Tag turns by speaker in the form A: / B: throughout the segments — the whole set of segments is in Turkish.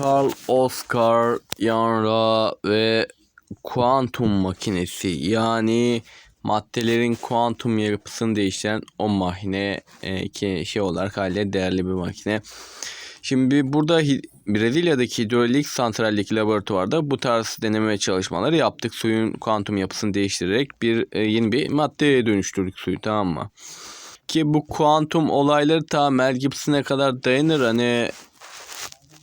A: Carl Oscar Yanra ve kuantum makinesi yani maddelerin kuantum yapısını değiştiren o makine e, ki şey olarak hala değerli bir makine. Şimdi burada Brezilya'daki hidrolik santraldeki laboratuvarda bu tarz deneme çalışmaları yaptık. Suyun kuantum yapısını değiştirerek bir e, yeni bir maddeye dönüştürdük suyu tamam mı? Ki bu kuantum olayları ta Mel Gibson'e kadar dayanır. Hani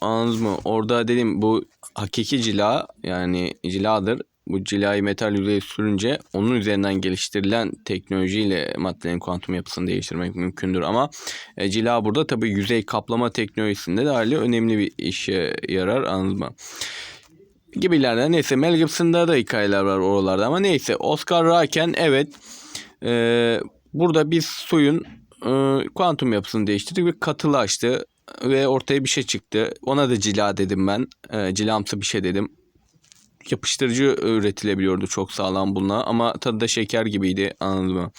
A: Anladınız mı? Orada dedim bu hakiki cila yani ciladır. Bu cilayı metal yüzeye sürünce onun üzerinden geliştirilen teknolojiyle maddelerin kuantum yapısını değiştirmek mümkündür. Ama e, cila burada tabii yüzey kaplama teknolojisinde de hali önemli bir işe yarar anladınız mı? Gibilerden neyse Mel Gibson'da da hikayeler var oralarda ama neyse Oscar Raken evet e, burada biz suyun e, kuantum yapısını değiştirdik ve katılaştı ve ortaya bir şey çıktı. Ona da cila dedim ben. E, cilamsı bir şey dedim. Yapıştırıcı üretilebiliyordu çok sağlam bununla ama tadı da şeker gibiydi anladın mı?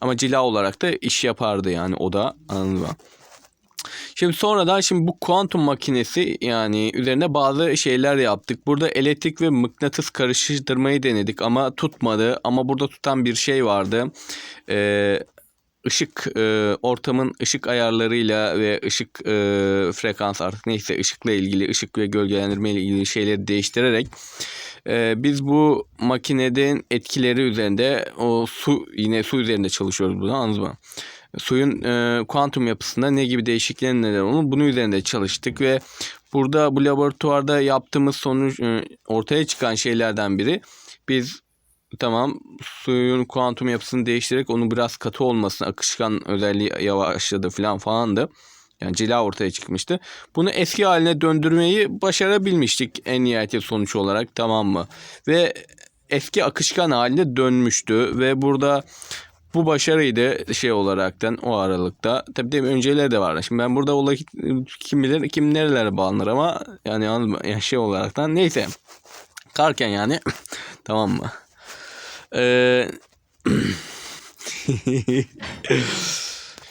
A: Ama cila olarak da iş yapardı yani o da anladın mı? Şimdi sonradan şimdi bu kuantum makinesi yani üzerine bazı şeyler yaptık. Burada elektrik ve mıknatıs karıştırmayı denedik ama tutmadı. Ama burada tutan bir şey vardı. Ee, ışık e, ortamın ışık ayarlarıyla ve ışık e, frekans artık neyse ışıkla ilgili ışık ve gölgelendirme ile ilgili şeyleri değiştirerek e, biz bu makineden etkileri üzerinde o su yine su üzerinde çalışıyoruz burada anladınız mı? Suyun e, kuantum yapısında ne gibi değişiklikler neler olur bunun üzerinde çalıştık ve burada bu laboratuvarda yaptığımız sonuç e, ortaya çıkan şeylerden biri biz Tamam suyun kuantum yapısını değiştirerek onu biraz katı olmasına akışkan özelliği yavaşladı falan falandı. Yani cila ortaya çıkmıştı. Bunu eski haline döndürmeyi başarabilmiştik en nihayet sonuç olarak tamam mı? Ve eski akışkan haline dönmüştü ve burada bu başarıydı şey olaraktan o aralıkta. Tabii de önceleri de vardı. Şimdi ben burada olay kim bilir kim nerelere bağlanır ama yani, yani şey olaraktan neyse. Karken yani tamam mı? Ee,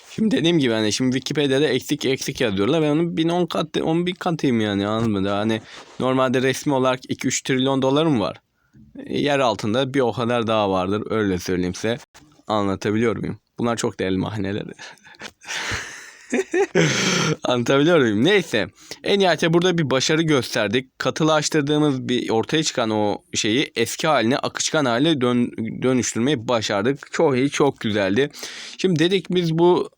A: şimdi dediğim gibi hani şimdi Wikipedia'da eksik eksik yazıyorlar. Ben onun 1010 kat 11 katıyım yani anladın mı? Hani normalde resmi olarak 2-3 trilyon dolarım var. Yer altında bir o kadar daha vardır. Öyle söyleyeyim size. Anlatabiliyor muyum? Bunlar çok değerli mahaneler. Anlatabiliyor muyum? Neyse. En nihayetinde burada bir başarı gösterdik. Katılaştırdığımız bir ortaya çıkan o şeyi eski haline akışkan hale dön, dönüştürmeyi başardık. Çok iyi, çok güzeldi. Şimdi dedik biz bu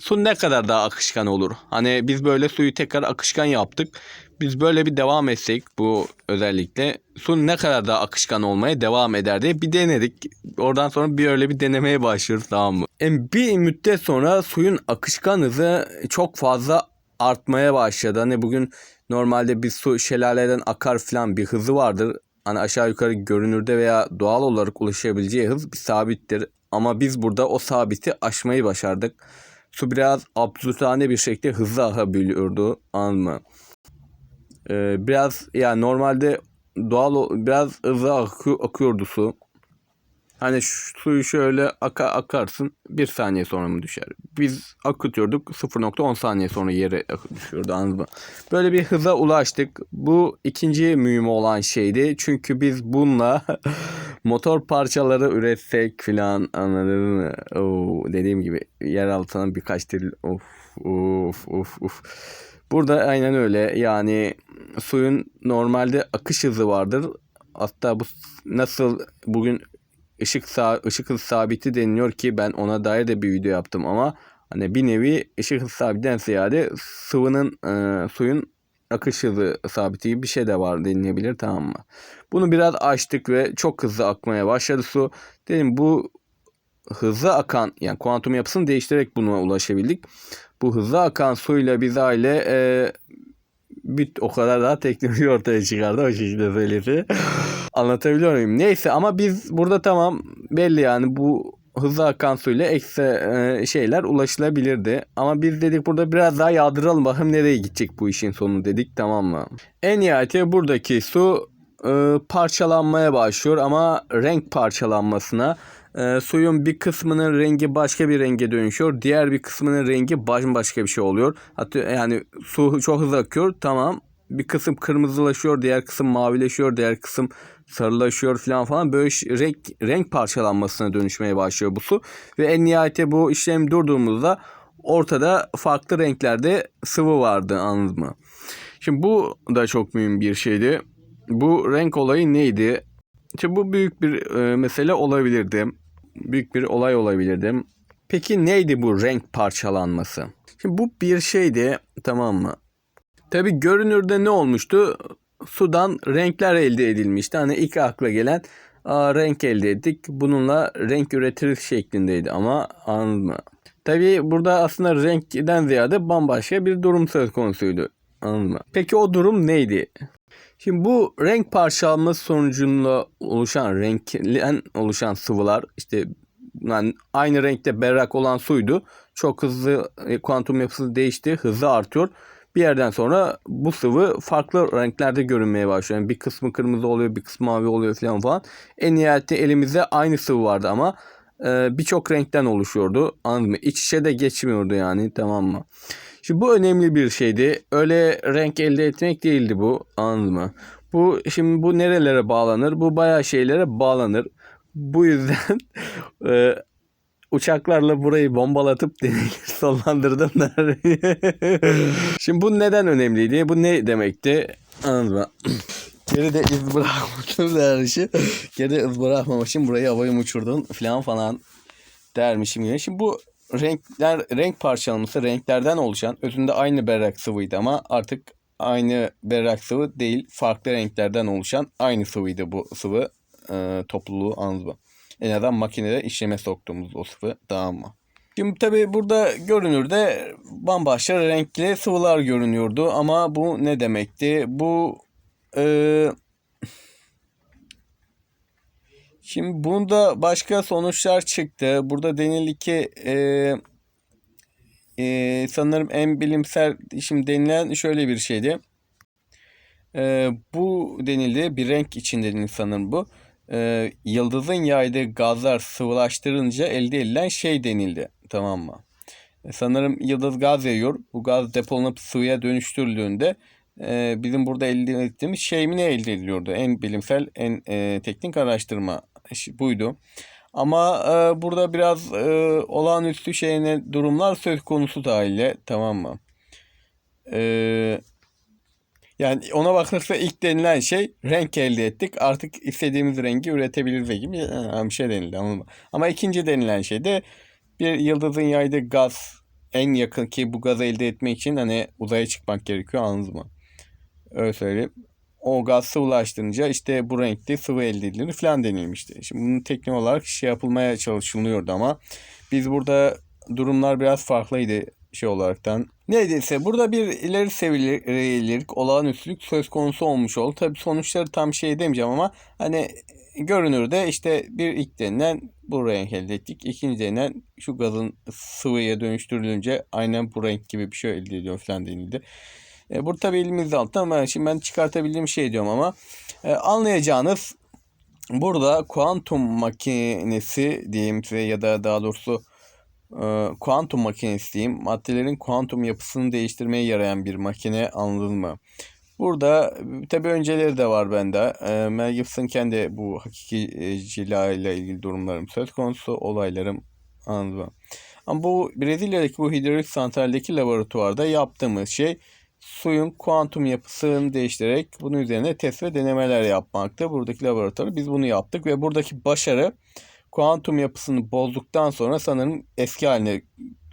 A: su ne kadar daha akışkan olur? Hani biz böyle suyu tekrar akışkan yaptık. Biz böyle bir devam etsek bu özellikle su ne kadar daha akışkan olmaya devam eder diye bir denedik. Oradan sonra bir öyle bir denemeye başlıyoruz tamam mı? Yani bir müddet sonra suyun akışkan hızı çok fazla artmaya başladı. Hani bugün normalde bir su şelaleden akar falan bir hızı vardır. Hani aşağı yukarı görünürde veya doğal olarak ulaşabileceği hız bir sabittir. Ama biz burada o sabiti aşmayı başardık. Su biraz absürtane bir şekilde hızlı akabiliyordu. Anladın mı? Ee, biraz yani normalde doğal biraz hızlı akı- akıyordu su. Hani şu suyu şöyle aka, akarsın bir saniye sonra mı düşer? Biz akıtıyorduk 0.10 saniye sonra yere düşüyordu anladın mı? Böyle bir hıza ulaştık. Bu ikinci mühim olan şeydi. Çünkü biz bununla motor parçaları üretsek filan anladın mı? Oo, dediğim gibi yer altına birkaç tril of of of of. Burada aynen öyle yani suyun normalde akış hızı vardır. Hatta bu nasıl bugün ışık sa ışık hız sabiti deniliyor ki ben ona dair de bir video yaptım ama hani bir nevi ışık hız sabitten ziyade sıvının e, suyun akış hızı sabiti gibi bir şey de var denilebilir tamam mı? Bunu biraz açtık ve çok hızlı akmaya başladı su. Dedim bu hızlı akan yani kuantum yapısını değiştirerek buna ulaşabildik. Bu hızlı akan suyla biz aile e, bir o kadar daha teknoloji ortaya çıkardı o şekilde söyledi. Anlatabiliyor muyum? Neyse ama biz burada tamam belli yani bu hızlı akan suyla eksi e, şeyler ulaşılabilirdi. Ama biz dedik burada biraz daha yağdıralım bakalım nereye gidecek bu işin sonu dedik tamam mı? En nihayetinde buradaki su e, parçalanmaya başlıyor ama renk parçalanmasına e, suyun bir kısmının rengi başka bir renge dönüşüyor. Diğer bir kısmının rengi başka bir şey oluyor. Hatta yani su çok hızlı akıyor. Tamam. Bir kısım kırmızılaşıyor, diğer kısım mavileşiyor, diğer kısım sarılaşıyor falan falan böyle renk renk parçalanmasına dönüşmeye başlıyor bu su ve en nihayete bu işlem durduğumuzda ortada farklı renklerde sıvı vardı anladın mı? Şimdi bu da çok mühim bir şeydi. Bu renk olayı neydi? İşte bu büyük bir e, mesele olabilirdi. Büyük bir olay olabilirdi. Peki neydi bu renk parçalanması? Şimdi bu bir şeydi tamam mı? Tabi görünürde ne olmuştu? Sudan renkler elde edilmişti. Hani ilk akla gelen Aa, renk elde ettik. Bununla renk üretiriz şeklindeydi ama anladın mı? Tabi burada aslında renkten ziyade bambaşka bir durum söz konusuydu. Anladın mı? Peki o durum neydi? Şimdi bu renk parçalanması sonucunda oluşan renklen oluşan sıvılar işte yani aynı renkte berrak olan suydu. Çok hızlı e, kuantum yapısı değişti. Hızlı artıyor. Bir yerden sonra bu sıvı farklı renklerde görünmeye başlıyor. Yani bir kısmı kırmızı oluyor, bir kısmı mavi oluyor falan falan. En nihayetinde elimizde aynı sıvı vardı ama e, birçok renkten oluşuyordu. Anladın mı? İç içe de geçmiyordu yani tamam mı? Şimdi bu önemli bir şeydi. Öyle renk elde etmek değildi bu. Anladın mı? Bu şimdi bu nerelere bağlanır? Bu bayağı şeylere bağlanır. Bu yüzden e, uçaklarla burayı bombalatıp deneyleri sonlandırdım şimdi bu neden önemliydi? Bu ne demekti? Anladın mı? Geride iz bırakmadım dermişim. Geride iz bırakmamak için burayı havaya uçurdun falan falan dermişim gibi. Şimdi bu renkler renk parçalaması renklerden oluşan özünde aynı berrak sıvıydı ama artık aynı berrak sıvı değil farklı renklerden oluşan aynı sıvıydı bu sıvı e, topluluğu mı? En azından makinede işleme soktuğumuz o sıvı tamam mı? Şimdi tabi burada görünürde bambaşka renkli sıvılar görünüyordu ama bu ne demekti? Bu e, Şimdi bunda başka sonuçlar çıktı. Burada denildi ki e, e, sanırım en bilimsel şimdi denilen şöyle bir şeydi. E, bu denildi bir renk için denildi sanırım bu. E, yıldızın yaydığı gazlar sıvılaştırınca elde edilen şey denildi. Tamam mı? E, sanırım yıldız gaz yayıyor. Bu gaz depolanıp sıvıya dönüştürüldüğünde e, bizim burada elde ettiğimiz şey mi ne elde ediliyordu? En bilimsel, en e, teknik araştırma buydu. Ama e, burada biraz e, olağanüstü şeyine durumlar söz konusu dahil tamam mı? E, yani ona bakılırsa ilk denilen şey renk elde ettik. Artık istediğimiz rengi üretebiliriz gibi e, bir şey denildi mı? Ama ikinci denilen şey de bir yıldızın yaydığı gaz en yakın ki bu gazı elde etmek için hani uzaya çıkmak gerekiyor anladınız mı? Öyle söyleyeyim. O gaz sıvılaştırınca işte bu renkte sıvı elde edilir falan denilmişti. Şimdi bunun teknik olarak şey yapılmaya çalışılıyordu ama biz burada durumlar biraz farklıydı şey olaraktan. Neydeyse burada bir ileri seviyelik olağanüstülük söz konusu olmuş oldu. Tabi sonuçları tam şey demeyeceğim ama hani görünürde işte bir ilk denilen bu renk elde ettik. İkinci denilen şu gazın sıvıya dönüştürülünce aynen bu renk gibi bir şey elde ediyor falan denildi. E, burada tabii elimizde altta ama şimdi ben çıkartabildiğim şey diyorum ama e, anlayacağınız burada kuantum makinesi diyeyim size ya da daha doğrusu e, kuantum makinesi diyeyim maddelerin kuantum yapısını değiştirmeye yarayan bir makine anladın mı? Burada tabi önceleri de var bende. E, Mel Gibson kendi bu hakikiciliği ile ilgili durumlarım söz konusu olaylarım anladın mı? Ama bu Brezilya'daki bu hidrolik santraldeki laboratuvarda yaptığımız şey suyun kuantum yapısını değiştirerek bunun üzerine test ve denemeler yapmaktı. Buradaki laboratuvarda biz bunu yaptık ve buradaki başarı kuantum yapısını bozduktan sonra sanırım eski haline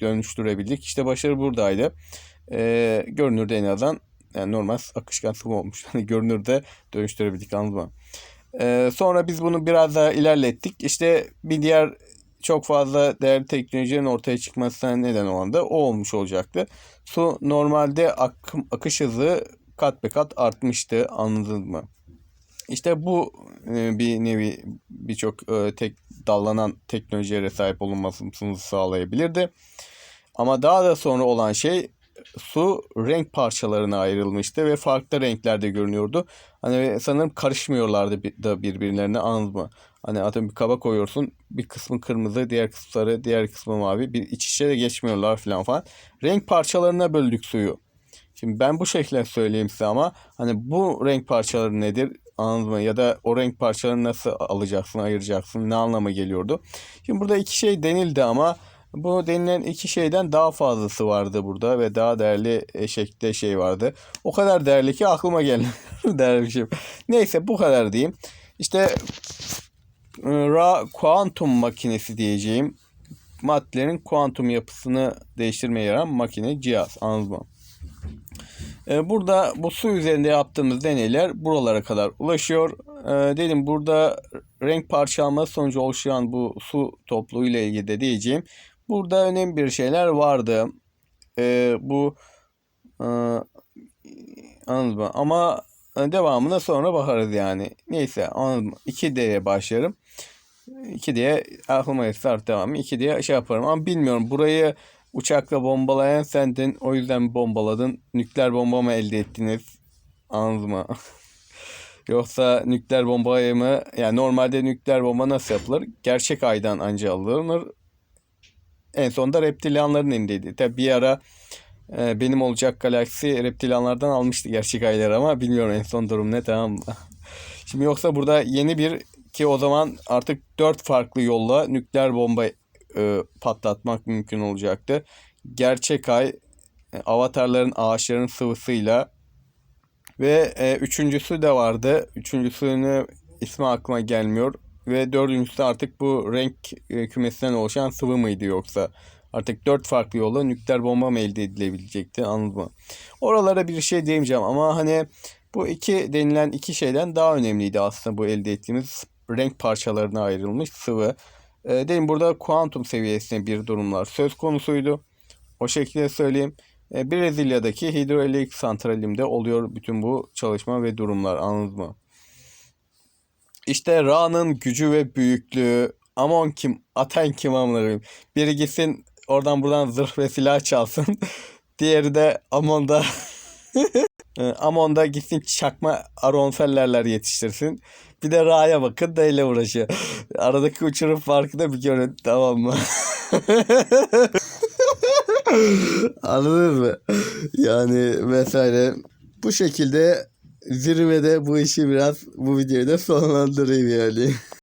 A: dönüştürebildik. İşte başarı buradaydı. Ee, görünürde en azından yani normal akışkan sıvı olmuş. Hani görünürde dönüştürebildik anladın mı? Ee, sonra biz bunu biraz daha ilerlettik. İşte bir diğer çok fazla değerli teknolojinin ortaya çıkmasına neden olan da o olmuş olacaktı. Su normalde akım, akış hızı kat be kat artmıştı anladın mı? İşte bu e, bir nevi birçok e, tek dallanan teknolojilere sahip olunmasını sağlayabilirdi. Ama daha da sonra olan şey su renk parçalarına ayrılmıştı ve farklı renklerde görünüyordu. Hani sanırım karışmıyorlardı da birbirlerine anladın mı? Hani atıyorum bir kaba koyuyorsun bir kısmı kırmızı diğer kısmı sarı diğer kısmı mavi bir iç içe de geçmiyorlar falan falan. Renk parçalarına böldük suyu. Şimdi ben bu şekilde söyleyeyim size ama hani bu renk parçaları nedir anladın mı? Ya da o renk parçalarını nasıl alacaksın, ayıracaksın, ne anlama geliyordu? Şimdi burada iki şey denildi ama bu denilen iki şeyden daha fazlası vardı burada ve daha değerli şekilde şey vardı. O kadar değerli ki aklıma gelmiyor şey. Neyse bu kadar diyeyim. İşte e, Ra kuantum makinesi diyeceğim. Maddelerin kuantum yapısını değiştirmeye yarayan makine, cihaz. Mı? Ee, Burada bu su üzerinde yaptığımız deneyler buralara kadar ulaşıyor. Ee, dedim burada renk parçalama sonucu oluşan bu su topluğu ile ilgili de diyeceğim. Burada önemli bir şeyler vardı. Ee, bu e, anladın mı? Ama devamına sonra bakarız yani. Neyse anladın mı? 2D'ye başlarım. 2D'ye aklıma gelirse artık devamı 2D'ye şey yaparım ama bilmiyorum burayı uçakla bombalayan sendin o yüzden bombaladın. Nükleer bomba mı elde ettiniz? Anladın mı? Yoksa nükleer bombayı mı? Yani normalde nükleer bomba nasıl yapılır? Gerçek aydan anca alınır. En sonunda reptilyanların elindeydi. Tabi bir ara e, benim olacak galaksi reptilyanlardan almıştı gerçek ayları ama bilmiyorum en son durum ne tamam mı? Şimdi yoksa burada yeni bir ki o zaman artık dört farklı yolla nükleer bomba e, patlatmak mümkün olacaktı. Gerçek ay e, avatarların ağaçların sıvısıyla ve e, üçüncüsü de vardı. Üçüncüsünü ismi aklıma gelmiyor. Ve dördüncüsü artık bu renk e, kümesinden oluşan sıvı mıydı yoksa? Artık dört farklı yolla nükleer bomba mı elde edilebilecekti anladın mı? Oralara bir şey diyemeyeceğim ama hani bu iki denilen iki şeyden daha önemliydi aslında bu elde ettiğimiz renk parçalarına ayrılmış sıvı. E, dedim burada kuantum seviyesinde bir durumlar söz konusuydu. O şekilde söyleyeyim. E, Brezilya'daki hidroelektrik santralimde oluyor bütün bu çalışma ve durumlar anladın mı? İşte Ra'nın gücü ve büyüklüğü. Amon kim? Atan kim koyayım? Biri gitsin oradan buradan zırh ve silah çalsın. Diğeri de Amon'da E, Amon'da gitsin çakma aronfellerler yetiştirsin. Bir de Ra'ya bakın da ile uğraşıyor. Aradaki uçurum farkı da bir görün tamam mı? Anladınız mı? Yani vesaire. Bu şekilde zirvede bu işi biraz bu videoyu da sonlandırayım yani.